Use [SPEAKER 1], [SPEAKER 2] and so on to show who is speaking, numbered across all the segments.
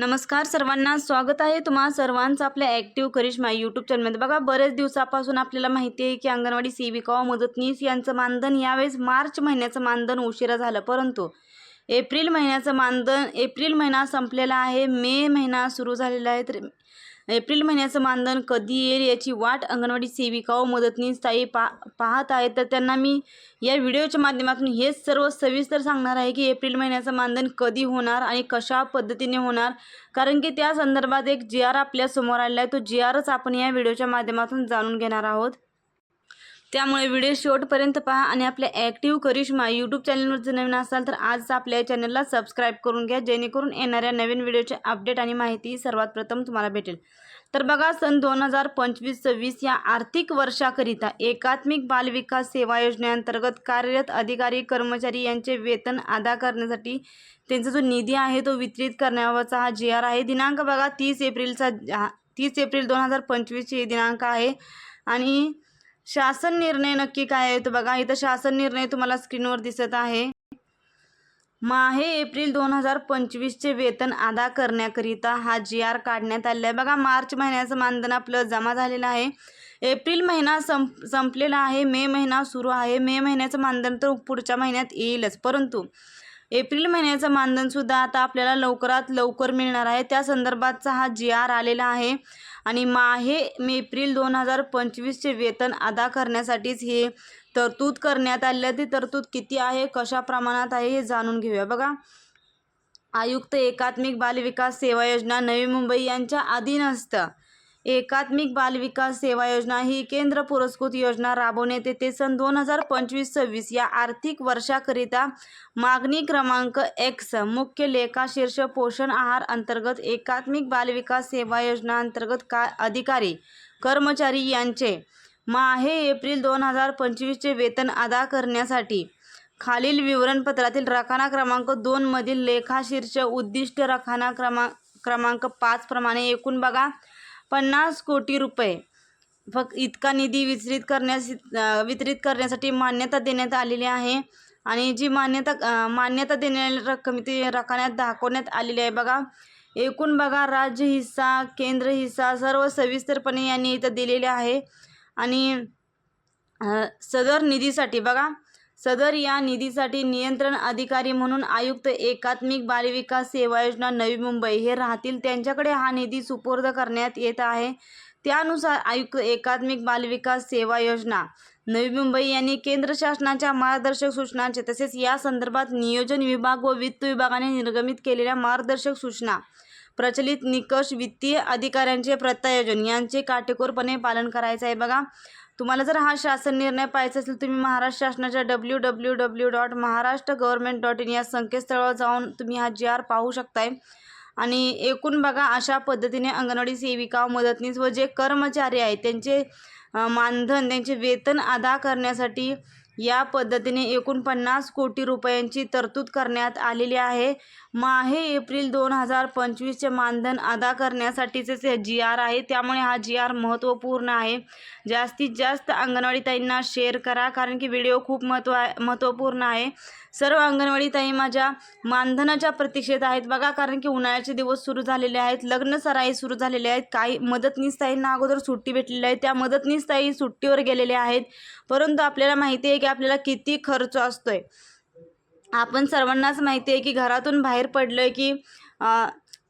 [SPEAKER 1] नमस्कार सर्वांना स्वागत आहे तुम्हा सर्वांचं आपल्या ॲक्टिव्ह करिश्मा यूट्यूब चॅनलमध्ये बघा बरेच दिवसापासून आपल्याला माहिती आहे की अंगणवाडी सेविका व मदतनीस यांचं मानधन यावेळेस मार्च महिन्याचं मानधन उशिरा झालं. परंतु एप्रिल महिन्याचं मानधन एप्रिल महिना संपलेला आहे मे महिना सुरू झालेला आहे. तर एप्रिल महिन्याचं मानधन कधी येईल याची वाट अंगणवाडी सेविका व मदतनीस ताई पा पाहत आहेत. तर त्यांना मी या व्हिडिओच्या माध्यमातून हेच सर्व सविस्तर सांगणार आहे की एप्रिल महिन्याचं मानधन कधी होणार आणि कशा पद्धतीने होणार. कारण की त्या संदर्भात एक जी आर आपल्यासमोर आलेला आहे. तो जी आरच आपण या व्हिडिओच्या माध्यमातून जाणून घेणार आहोत. त्यामुळे व्हिडिओ शेवटपर्यंत पहा आणि आपल्या ॲक्टिव्ह करिश्मा यूट्यूब चॅनलवर जर नवीन असाल तर आज आपल्या चॅनलला सबस्क्राईब करून घ्या जेणेकरून येणाऱ्या नवीन व्हिडिओचे अपडेट आणि माहिती सर्वात प्रथम तुम्हाला भेटेल. तर बघा सन दोन हजार पंचवीस सव्वीस या आर्थिक वर्षाकरिता एकात्मिक बालविकास सेवा योजनेअंतर्गत कार्यरत अधिकारी कर्मचारी यांचे वेतन अदा करण्यासाठी त्यांचा जो निधी आहे तो वितरित करण्याचा हा जी आर आहे. दिनांक बघा तीस एप्रिलचा तीस एप्रिल दोन हजार पंचवीसचे दिनांक आहे. आणि शासन निर्णय नक्की काय आहे? तर बघा इथं शासन निर्णय तुम्हाला स्क्रीनवर दिसत आहे. माहे एप्रिल दोन हजार पंचवीसचे वेतन अदा करण्याकरिता हा जी आर काढण्यात आलेला आहे. बघा मार्च महिन्याचं मानधन आपलं जमा झालेलं आहे. एप्रिल महिना संप संपलेला आहे. मे महिना सुरू आहे. मे महिन्याचं मानधन तर पुढच्या महिन्यात येईलच. परंतु एप्रिल महिन्याचं मानधनसुद्धा आता आपल्याला लवकरात लवकर मिळणार आहे. त्या संदर्भातचा हा जी आर आलेला आहे. आणि माहे एप्रिल दोन हजार पंचवीसचे वेतन अदा करण्यासाठीच हे तरतूद करण्यात आलेली ती तरतूद किती आहे? कशा प्रमाणात आहे? हे जाणून घेऊया. बघा. आयुक्त एकात्मिक बालविकास सेवा योजना नवी मुंबई यांच्या अधीन असतं एकात्मिक बालविकास सेवा योजना ही केंद्र पुरस्कृत योजना राबवण्यात येते सन दोन हजार पंचवीस सव्वीस या आर्थिक वर्षाकरिता मागणी क्रमांक एक्स मुख्य लेखा शीर्ष पोषण आहार अंतर्गत एकात्मिक बालविकास सेवा योजना अंतर्गत का अधिकारी कर्मचारी यांचे माहे एप्रिल दोन हजार पंचवीसचे वेतन अदा करण्यासाठी खालील विवरणपत्रातील रखाना क्रमांक दोनमधील लेखाशीर्ष उद्दिष्ट रखाना क्रमा क्रमांक पाचप्रमाणे एकूण बघा. पन्नास कोटी रुपये फक्त इतका निधी वितरित करण्यास वितरित करण्यासाठी मान्यता देण्यात आलेली आहे. आणि जी मान्यता मान्यता देण्याची रक्कम ती रखान्यात दाखवण्यात आलेली आहे. बघा एकूण बघा राज्य हिस्सा केंद्र हिस्सा सर्व सविस्तरपणे यांनी इथं दिलेले आहे. आणि सदर निधीसाठी बघा सदर या निधीसाठी नियंत्रण अधिकारी म्हणून आयुक्त एकात्मिक बालविकास सेवा योजना नवी मुंबई हे राहतील. त्यांच्याकडे हा निधी सुपूर्द करण्यात येत आहे. त्यानुसार आयुक्त एकात्मिक बालविकास सेवा योजना नवी मुंबई यांनी केंद्र शासनाच्या मार्गदर्शक सूचनांचे तसेच या संदर्भात नियोजन विभाग व वित्त विभागाने निर्गमित केलेल्या मार्गदर्शक सूचना प्रचलित निकष वित्तीय अधिकाऱ्यांचे प्रत्यायोजन यांचे काटेकोरपणे पालन करायचं आहे. बघा तुम्हाला जर हा शासन निर्णय पाहायचा असेल तुम्ही महाराष्ट्र शासनाच्या W W W dot Maharashtra government dot in या संकेतस्थळावर जाऊन तुम्ही हा जी आर पाहू शकताय. आणि एकूण बघा अशा पद्धतीने अंगणवाडी सेविका मदतनीस व जे कर्मचारी आहेत त्यांचे मानधन त्यांचे वेतन अदा करण्यासाठी या पद्धतीने एकूण पन्नास कोटी रुपयांची तरतूद करण्यात आलेली आहे. माहे एप्रिल दोन हजार पंचवीसचे मानधन अदा करण्यासाठीचेच जे जी आर आहे त्यामुळे हा जी आर महत्त्वपूर्ण आहे. जास्तीत जास्त अंगणवाडी ताईंना शेअर करा कारण की व्हिडिओ खूप महत्त्व महत्त्वपूर्ण आहे. सर्व अंगणवाडी ताई माझ्या मानधनाच्या प्रतीक्षेत आहेत. बघा कारण की उन्हाळ्याचे दिवस सुरू झालेले आहेत लग्न सराई सुरू झालेले आहेत. काही मदतनीस ताईंना अगोदर सुट्टी भेटलेली आहे. त्या मदतनीस ताई सुट्टीवर गेलेल्या आहेत. परंतु आपल्याला माहिती आहे की आपल्याला किती खर्च असतोय. आपण सर्वांनाच माहिती आहे की घरातून बाहेर पडलं की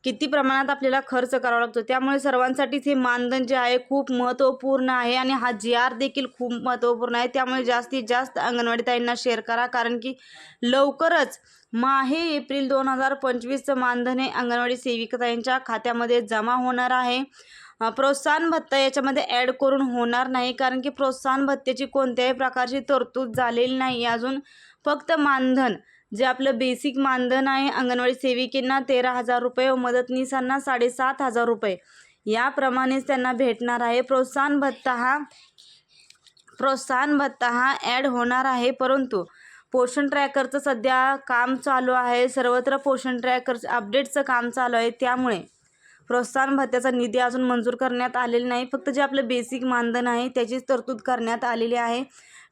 [SPEAKER 1] किती प्रमाणात आपल्याला खर्च करावा लागतो. त्यामुळे सर्वांसाठीच हे मानधन जे आहे खूप महत्त्वपूर्ण आहे आणि हा जी आर देखील खूप महत्त्वपूर्ण आहे. त्यामुळे जास्तीत जास्त अंगणवाडी ताईंना शेअर करा. कारण की लवकरच माहे एप्रिल दोन हजार पंचवीसचं मानधन हे अंगणवाडी सेविकाताईंच्या खात्यामध्ये जमा होणार आहे. प्रोत्साहन भत्ता याच्यामध्ये ॲड करून होणार नाही कारण की प्रोत्साहन भत्त्याची कोणत्याही प्रकारची तरतूद झालेली नाही. अजून फक्त मानधन जे आपलं बेसिक मानधन आहे अंगणवाडी सेविकेंना तेरा हजार रुपये व मदतनीसांना साडेसात हजार रुपये. याप्रमाणेच त्यांना भेटणार आहे. प्रोत्साहन भत्ता हा प्रोत्साहन भत्ता हा ॲड होणार आहे. परंतु पोषण ट्रॅकरचं सध्या काम चालू आहे. सर्वत्र पोषण ट्रॅकरचं अपडेटचं काम चालू आहे. त्यामुळे प्रोत्साहन भत्त्याचा निधी अजून मंजूर करण्यात आलेला नाही. फक्त जे आपलं बेसिक मानधन आहे त्याचीच तरतूद करण्यात आलेली आहे.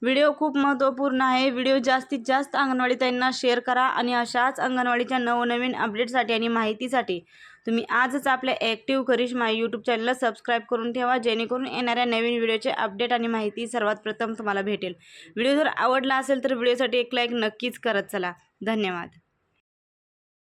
[SPEAKER 1] व्हिडिओ खूप महत्त्वपूर्ण आहे. व्हिडिओ जास्तीत जास्त अंगणवाडीताईंना शेअर करा आणि अशाच अंगणवाडीच्या नवनवीन अपडेटसाठी आणि माहितीसाठी तुम्ही आजच आपल्या ॲक्टिव्ह करिश्मा यूट्यूब चॅनलला सबस्क्राईब करून ठेवा. जेणेकरून येणाऱ्या नवीन व्हिडिओचे अपडेट आणि माहिती सर्वात प्रथम तुम्हाला भेटेल. व्हिडिओ जर आवडला असेल तर व्हिडिओसाठी एक लाईक नक्कीच करत चला. धन्यवाद.